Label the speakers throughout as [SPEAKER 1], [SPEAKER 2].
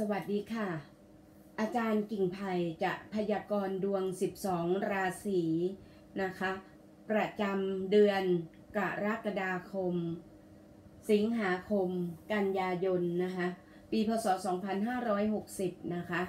[SPEAKER 1] สวัสดีค่ะ อาจารย์กิ่งไผ่จะพยากรณ์ดวง 12 ราศีนะคะ ประจำเดือนกรกฎาคม สิงหาคม กันยายนนะคะ ปีพศ 2560 นะคะ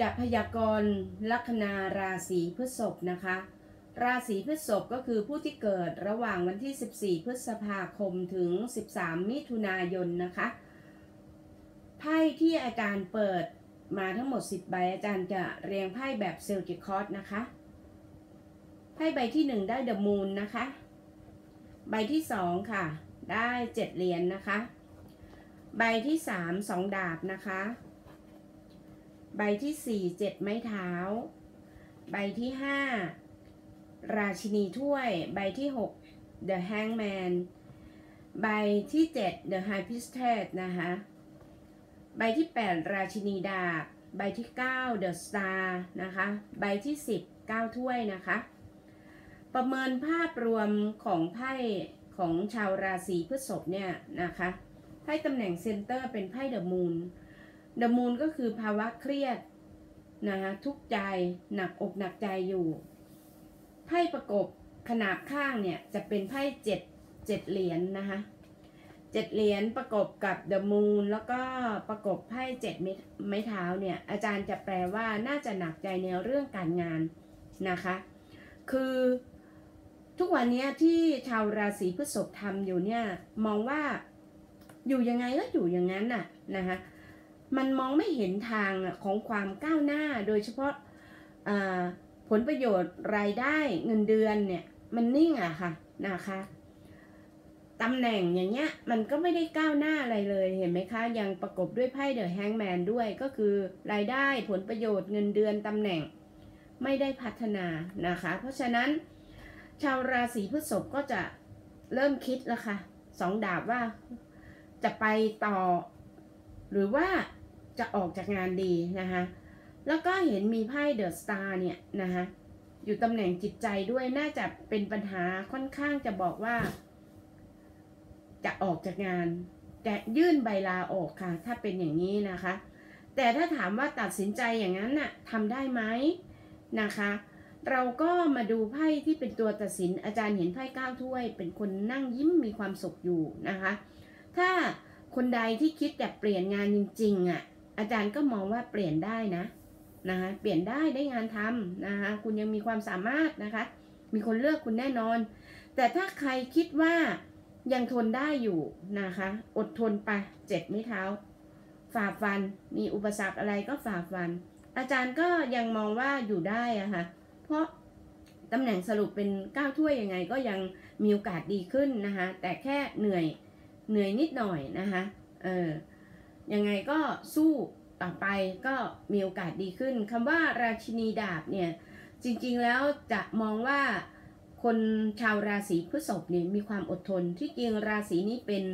[SPEAKER 1] จะพยากรณ์ลัคนาราศีพฤษภนะคะ ราศีพฤษภก็คือผู้ที่เกิดระหว่างวันที่ 14 พฤษภาคมถึง 13 มิถุนายนนะคะ ไพ่ที่อาจารย์เปิดมาทั้งหมด 10 ใบอาจารย์จะเรียงไพ่แบบเซลติคอร์สนะคะ ไพ่ใบที่ 1 ได้เดอะมูนนะคะ ใบที่ 2 ค่ะ ได้ 7 เหรียญนนะคะ ใบที่ 3 2 ดาบนะคะ ใบที่ 4 7 ไม้เท้า ใบที่ 5 ราชินีถ้วย ใบที่ 6 The Hangman ใบที่ 7 The High Priestess นะคะ ใบที่ 8 ราชินีดาบ ใบที่9 The Star นะคะ ใบที่ 10 9 ถ้วยนะคะ ประเมินภาพรวมของไพ่ของชาวราศีพฤษภเนี่ยนะคะ ไพ่ตำแหน่งเซนเตอร์เป็นไพ่เดอะมูน เดอะมูนก็คือภาวะเครียดนะคะทุกใจหนักอกหนักใจอยู่ ไพ่ประกบขนาบข้างเนี่ยจะเป็นไพ่เจ็ดเจ็ดเหรียญนนะคะ เจ็ดเหรียญประกบกับเดอะมูนแล้วก็ประกบไพ่เจ็ดไม้เท้าเนี่ย อาจารย์จะแปลว่าน่าจะหนักใจในเรื่องการงานนะคะ คือทุกวันนี้ที่ชาวราศีพฤษภทำอยู่เนี่ยมองว่าอยู่ยังไงก็อยู่อย่างนั้นน่ะนะคะมันมองไม่เห็นทางของความก้าวหน้าโดยเฉพาะผลประโยชน์รายได้เงินเดือนเนี่ยมันนิ่งอะค่ะนะคะ ตำแหน่งอย่างเงี้ยมันก็ไม่ได้ก้าวหน้าอะไรเลยเห็นไหมคะ ยังประกบด้วยไพ่เดอะแฮงแมนด้วยก็คือรายได้ผลประโยชน์เงินเดือนตำแหน่งไม่ได้พัฒนานะคะ เพราะฉะนั้น ชาวราศีพฤษภก็จะเริ่มคิดแล้วค่ะสองดาบว่าจะไปต่อ หรือว่าจะออกจากงานดีนะคะแล้วก็เห็นมีไพ่เดอะสตาร์เนี่ยนะคะอยู่ตำแหน่งจิตใจด้วยน่าจะเป็นปัญหาค่อนข้างจะบอกว่า จะออกจากงานจะยื่นใบลาออกค่ะ ถ้าเป็นอย่างนี้นะคะ แต่ถ้าถามว่าตัดสินใจอย่างนั้นน่ะทำได้ไหมนะคะ เราก็มาดูไพ่ที่เป็นตัวตัดสินอาจารย์เห็นไพ่ก้าถ้วย เป็นคนนั่งยิ้มมีความสุขอยู่นะคะ ถ้าคนใดที่คิดจะเปลี่ยนงานจริงๆอะอาจารย์ก็มองว่าเปลี่ยนได้นะนะคะเปลี่ยนได้ได้งานทำนะคะคุณยังมีความสามารถนะคะ มีคนเลือกคุณแน่นอน แต่ถ้าใครคิดว่า ยังทนได้อยู่นะคะ อดทนไปเจ็บไม่เท้า ฝ่าฟัน มีอุปสรรคอะไรก็ฝ่าฟัน อาจารย์ก็ยังมองว่าอยู่ได้อะคะ่ะ เพราะตำแหน่งสรุปเป็นก้าวถ้วยยังไงก็ยังมีโอกาสดีขึ้นนะคะ แต่แค่เหนื่อยเหนื่อยนิดหน่อยนะคะ เออ ยังไงก็สู้ต่อไปก็มีโอกาสดีขึ้นคำว่าราชินีดาบเนี่ย จริงๆแล้วจะมองว่า คนชาวราศีพฤษภเนี่ยมีความอดทนที่จริงราศีนี้เป็น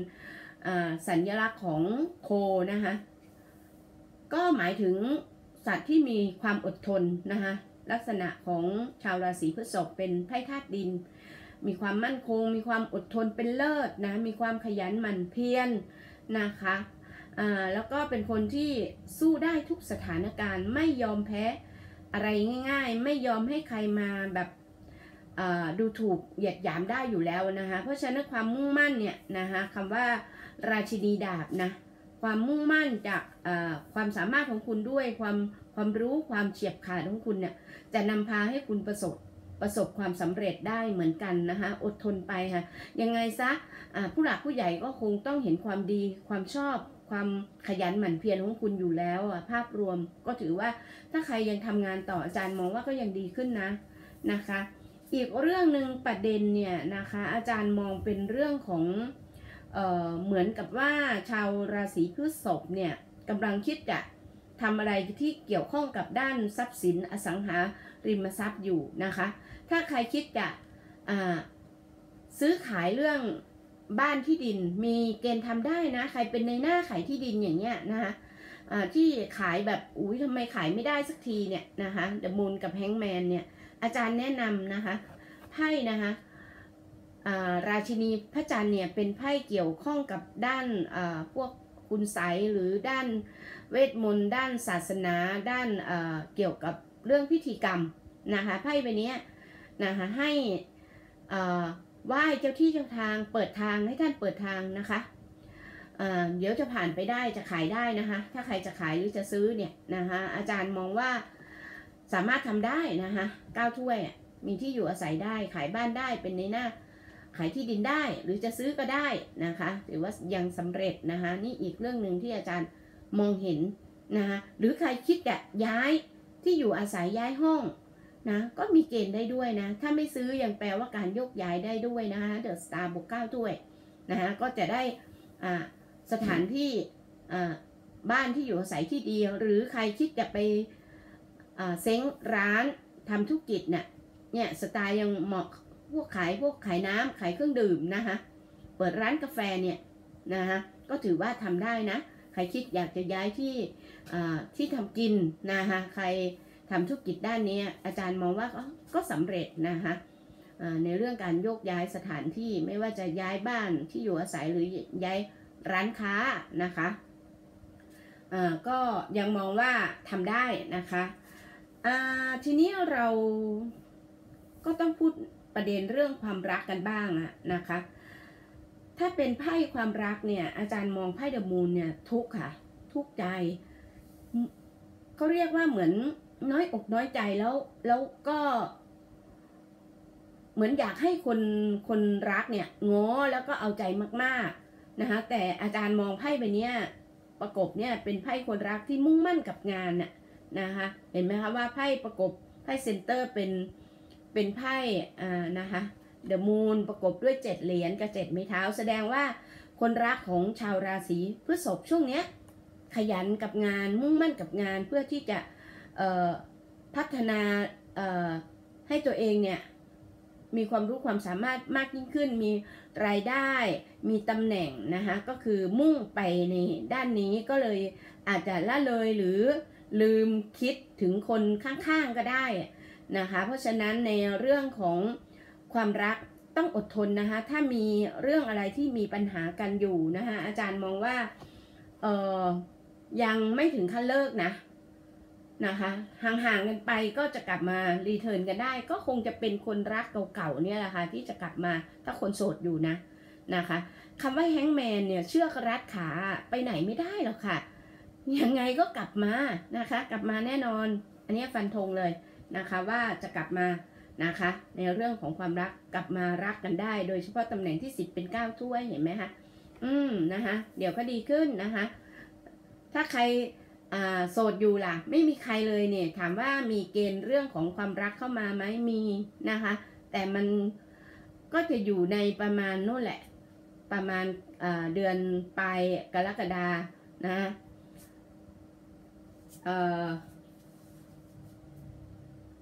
[SPEAKER 1] สัญลักษณ์ของโคนะคะก็หมายถึงสัตว์ที่มีความอดทนนะคะลักษณะของชาวราศีพฤษภเป็นไพ่ธาตุดิน มีความมั่นคง มีความอดทนเป็นเลิศนะมีความขยันหมั่นเพียรนนะคะอ่าแล้วก็เป็นคนที่สู้ได้ทุกสถานการณ์ไม่ยอมแพ้อะไรง่าย ๆ ไม่ยอมให้ใครมาแบบ ดูถูกเหยียดหยามได้อยู่แล้วนะคะ เพราะฉะนั้นความมุ่งมั่นเนี่ยนะคะคำว่าราชินีดาบนะความมุ่งมั่นจากความสามารถของคุณด้วยความความรู้ความเฉียบขาดของคุณเนี่ยจะนำพาให้คุณประสบประสบความสำเร็จได้เหมือนกันนะคะอดทนไปค่ะยังไงซะผู้หลักผู้ใหญ่ก็คงต้องเห็นความดี ความชอบ ความขยันหมั่นเพียรของคุณอยู่แล้วภาพรวมก็ถือว่าถ้าใครยังทำงานต่ออาจารย์มองว่าก็ยังดีขึ้นนะนะคะ อีกเรื่องหนึ่งประเด็นเนี่ยนะคะอาจารย์มองเป็นเรื่องของเออเหมือนกับว่าชาวราศีพฤษภเนี่ยกำลังคิดจะทำอะไรที่เกี่ยวข้องกับด้านทรัพย์สินอสังหาริมทรัพย์อยู่นะคะ ถ้าใครคิดจะซื้อขายเรื่องบ้านที่ดินมีเกณฑ์ทำได้นะ ใครเป็นในหน้าขายที่ดินอย่างเงี้ยนะคะที่ขายแบบอุ้ยทำไมขายไม่ได้สักทีเนี่ยนะคะเดอะมูนกับแฮงแมนเนี่ย อาจารย์แนะนำนะคะไพ่นะคะราชินีพระจันทร์เนี่ยเป็นไพ่เกี่ยวข้องกับด้านพวกคุณไสยหรือด้านเวทมนต์ด้านศาสนา ด้านเเกี่ยวกับเรื่องพิธีกรรมนะคะไพ่ใบนี้นะคะให้ไหว้เจ้าที่เจ้าทางเปิดทางให้ท่านเปิดทางนะคะเดี๋ยวจะผ่านไปได้จะขายได้นะคะ ถ้าใครจะขายหรือจะซื้อเนี่ยนะคะอาจารย์มองว่า สามารถทำได้นะคะเก้าถ้วยมีที่อยู่อาศัยได้ขายบ้านได้เป็นในหน้าขายที่ดินได้หรือจะซื้อก็ได้นะคะถือว่ายังสำเร็จนะคะนี่อีกเรื่องหนึ่งที่อาจารย์มองเห็นนะคะหรือใครคิดจะย้ายที่อยู่อาศัยย้ายห้องนะก็มีเกณฑ์ได้ด้วยนะ ถ้าไม่ซื้อยังแปลว่าการยกย้ายได้ด้วยนะคะเดอะสตาร์บุกเก้าด้วยนะคะก็จะได้สถานที่บ้านที่อยู่อาศัยที่ดีหรือใครคิดจะไป เซ้งร้านทำธุรกิจเนี่ยเนี่ยสไตล์ยังเหมาะพวกขายพวกขายน้ำขายเครื่องดื่มนะคะเปิดร้านกาแฟเนี่ยนะคะก็ถือว่าทำได้นะใครคิดอยากจะย้ายที่ที่ทำกินนะคะใครทำธุรกิจด้านนี้อาจารย์มองว่าก็สำเร็จนะคะในเรื่องการโยกย้ายสถานที่ไม่ว่าจะย้ายบ้านที่อยู่อาศัยหรือย้ายร้านค้านะคะก็ยังมองว่าทำได้นะคะ ทีนี้เราก็ต้องพูดประเด็นเรื่องความรักกันบ้างอะนะคะ ถ้าเป็นไพ่ความรักเนี่ย อาจารย์มองไพ่เดอะมูนเนี่ยทุกค่ะ ทุกใจเขาเรียกว่าเหมือนน้อยอกน้อยใจแล้ว แล้วก็ เหมือนอยากให้คนคนรักเนี่ยง้อแล้วก็เอาใจมากๆนะคะแต่อาจารย์มองไพ่ใบนี้ประกบเนี่ยเป็นไพ่คนรักที่มุ่งมั่นกับงานน่ะ นะคะเห็นไหมคะว่าไพ่ประกบไพ่เซนเตอร์เป็นเป็นไพ่อ่านะคะเดอะมูนประกบด้วยเจ็ดเหรียญกับเจ็ดไม้เท้า แสดงว่าคนรักของชาวราศีพฤษภช่วงเนี้ยขยันกับงานมุ่งมั่นกับงานเพื่อที่จะพัฒนาให้ตัวเองเนี่ยมีความรู้ความสามารถมากยิ่งขึ้น มีรายได้มีตำแหน่งนะคะก็คือมุ่งไปในด้านนี้ก็เลยอาจจะละเลยหรือ ลืมคิดถึงคนข้างๆก็ได้นะคะ เพราะฉะนั้นในเรื่องของความรักต้องอดทนนะคะ ถ้ามีเรื่องอะไรที่มีปัญหากันอยู่นะคะอาจารย์มองว่าเออยังไม่ถึงขั้นเลิกนะนะคะห่างๆกันไปก็จะกลับมารีเทิร์นกันได้ ก็คงจะเป็นคนรักเก่าๆเนี่ยแหละค่ะที่จะกลับมาถ้าคนโสดอยู่นะนะคะคำว่าแฮงแมนเนี่ยเชือกรัดขาไปไหนไม่ได้หรอกค่ะ ยังไงก็กลับมานะคะ กลับมาแน่นอน อันนี้ฟันธงเลยนะคะว่าจะกลับมานะคะ ในเรื่องของความรักกลับมารักกันได้ โดยเฉพาะตำแหน่งที่สิบเป็นเก้าถ้วยเห็นไหมคะอืมนะคะ เดี๋ยวก็ดีขึ้นนะคะ ถ้าใครโสดอยู่ล่ะ ไม่มีใครเลยเนี่ย ถามว่ามีเกณฑ์เรื่องของความรักเข้ามาไหมมีนะคะ แต่มันก็จะอยู่ในประมาณนู่นแหละ ประมาณเดือนปลายกรกฎานะ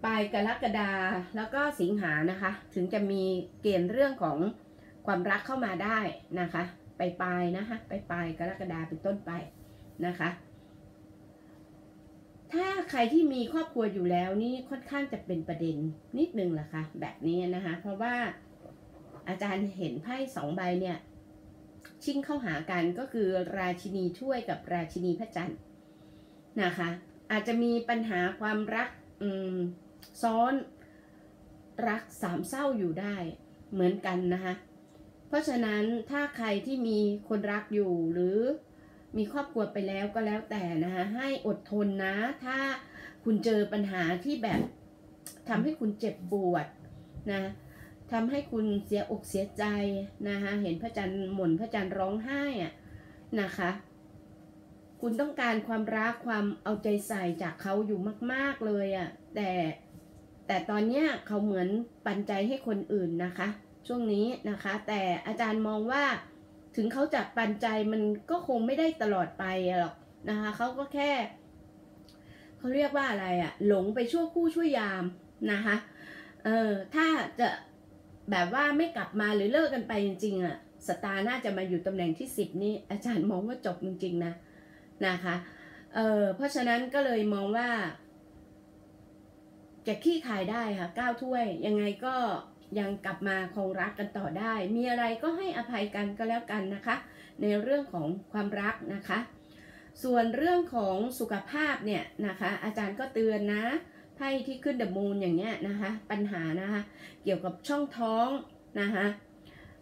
[SPEAKER 1] ปลายกรกฎาแล้วก็สิงหานะคะ ถึงจะมีเกณฑ์เรื่องของความรักเข้ามาได้นะคะ ไปปลายนะคะไปปลายกรกฎาเป็นต้นไปนะคะ ถ้าใครที่มีครอบครัวอยู่แล้วนี่ค่อนข้างจะเป็นประเด็นนิดนึงแหละคะ่ะแบบนี้นะคะ เพราะว่าอาจารย์เห็นไพ่สองใบเนี่ย ชิงเข้าหากันก็คือราชินีถ้วยกับราชินีพระจันทร์ นะคะ อาจจะมีปัญหาความรักซ้อนรักสามเศร้าอยู่ได้เหมือนกันนะคะ เพราะฉะนั้นถ้าใครที่มีคนรักอยู่หรือมีครอบครัวไปแล้วก็แล้วแต่นะคะให้อดทนนะ ถ้าคุณเจอปัญหาที่แบบทำให้คุณเจ็บปวดนะทำให้คุณเสียอกเสียใจนะคะเห็นพระจันทร์หม่นพระจันทร์ร้องไห้อะนะคะ คุณต้องการความรักความเอาใจใส่จากเขาอยู่มาก ๆเลยอะ่ะ แต่แต่ตอนเนี้ยเขาเหมือนปันใจให้คนอื่นนะคะ ช่วงนี้นะคะ แต่อาจารย์มองว่าถึงเขาจะปันใจมันก็คงไม่ได้ตลอดไปหรอกนะคะเขาก็แค่เขาเรียกว่าอะไรอะหลงไปชั่วคู่ชั่วยามนะคะเออถ้าจะแบบว่าไม่กลับมาหรือเลิกกันไปจริงๆอะสตาร์น่าจะมาอยู่ตำแหน่งที่สิบนี่อาจารย์มองว่าจบจริงๆนะ นะคะเออเพราะฉะนั้นก็เลยมองว่า จะขี้ขายได้ค่ะก้าวถ้วย ยังไงก็ยังกลับมาคงรักกันต่อได้ มีอะไรก็ให้อภัยกันก็แล้วกันนะคะ ในเรื่องของความรักนะคะ ส่วนเรื่องของสุขภาพเนี่ยนะคะ อาจารย์ก็เตือนนะไพ่ที่ขึ้นเดอะมูนอย่างเงี้ยนะคะ ปัญหานะคะ เกี่ยวกับช่องท้องนะคะ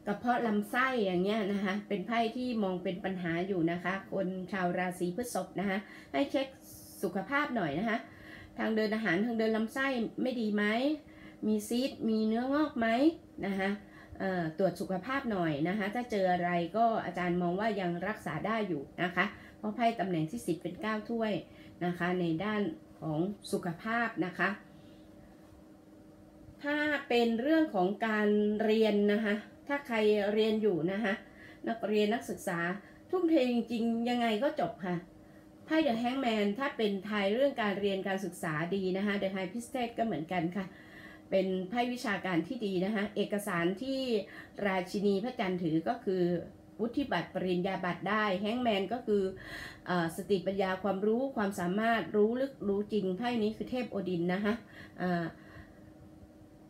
[SPEAKER 1] กระเพาะลำไส้อย่างเงี้ยนะคะเป็นไพ่ที่มองเป็นปัญหาอยู่นะคะ คนชาวราศีพฤษภนะคะให้เช็คสุขภาพหน่อยนะคะทางเดินอาหารทางเดินลำไส้ไม่ดีไหมมีซีดมีเนื้องอกไหมนะคะตรวจสุขภาพหน่อยนะคะถ้าเจออะไรก็อาจารย์มองว่ายังรักษาได้อยู่นะคะ เพราะไพ่ตำแหน่งที่ 10 เป็น 9 ถ้วยนะคะ ในด้านของสุขภาพนะคะ ถ้าเป็นเรื่องของการเรียนนะคะ ถ้าใครเรียนอยู่นะคะนักเรียนนักศึกษา ทุ่มเทจริงๆยังไงก็จบค่ะไพ่เดอะแฮงแมนถ้าเป็นไทยเรื่องการเรียนการศึกษาดีนะคะเดอะไฮพิสเตก็เหมือนกันค่ะ เป็นไพ่วิชาการที่ดีนะคะเอกสารที่ราชินีพระจันทร์ถือก็คือวุฒิบัตรปริญญาบัตรได้แฮงแมนก็คืออสติปัญญาความรู้ความสามารถรู้ลึกรู้จริงไพ่นี้คือเทพโอดินนะคะอ่า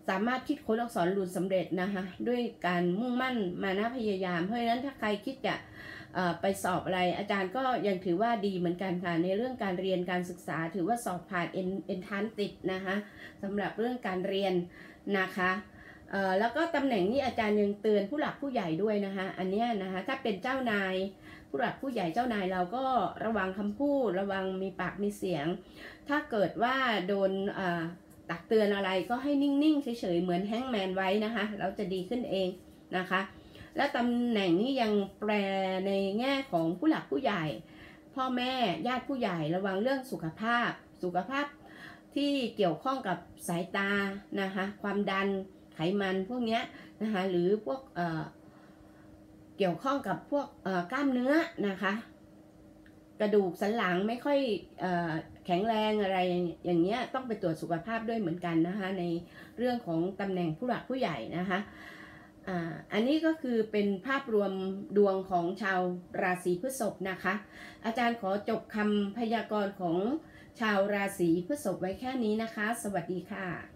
[SPEAKER 1] สามารถคิดค้นอักษรรูนสำเร็จนะคะด้วยการมุ่งมั่นมานะพยายาม เพราะฉะนั้นถ้าใครคิดจะไปสอบอะไร อาจารย์ก็ยังถือว่าดีเหมือนกันค่ะในเรื่องการเรียนการศึกษา ถือว่าสอบผ่านเอ็นเอ็นทันติดนะคะสำหรับเรื่องการเรียนนะคะแล้วก็ตำแหน่งนี้อาจารย์ยังเตือนผู้หลักผู้ใหญ่ด้วยนะคะอันนี้นะคะถ้าเป็นเจ้านายผู้หลักผู้ใหญ่เจ้านายเราก็ระวังคำพูด ระวังมีปากมีเสียง ถ้าเกิดว่าโดนอ ตักเตือนอะไรก็ให้นิ่งๆเฉยๆเหมือนแฮงแมนไว้นะคะเราจะดีขึ้นเองนะคะ และตำแหน่งนี้ยังแปลในแง่ของผู้หลักผู้ใหญ่ พ่อแม่ญาติผู้ใหญ่ระวังเรื่องสุขภาพ สุขภาพที่เกี่ยวข้องกับสายตานะคะความดันไขมันพวกนี้นะคะหรือพวกเเกี่ยวข้องกับพวกกล้ามเนื้อนะคะ กระดูกสันหลังไม่ค่อยอแข็งแรงอะไรอย่างเงี้ยต้องไปตรวจสุขภาพด้วยเหมือนกันนะคะในเรื่องของตำแหน่งผู้หลักผู้ใหญ่นะคะอันนี้ก็คือเป็นภาพรวมดวงของชาวราศีพฤษภนะคะ อาจารย์ขอจบคำพยากรณ์ของชาวราศีพฤษภไว้แค่นี้นะคะ สวัสดีค่ะ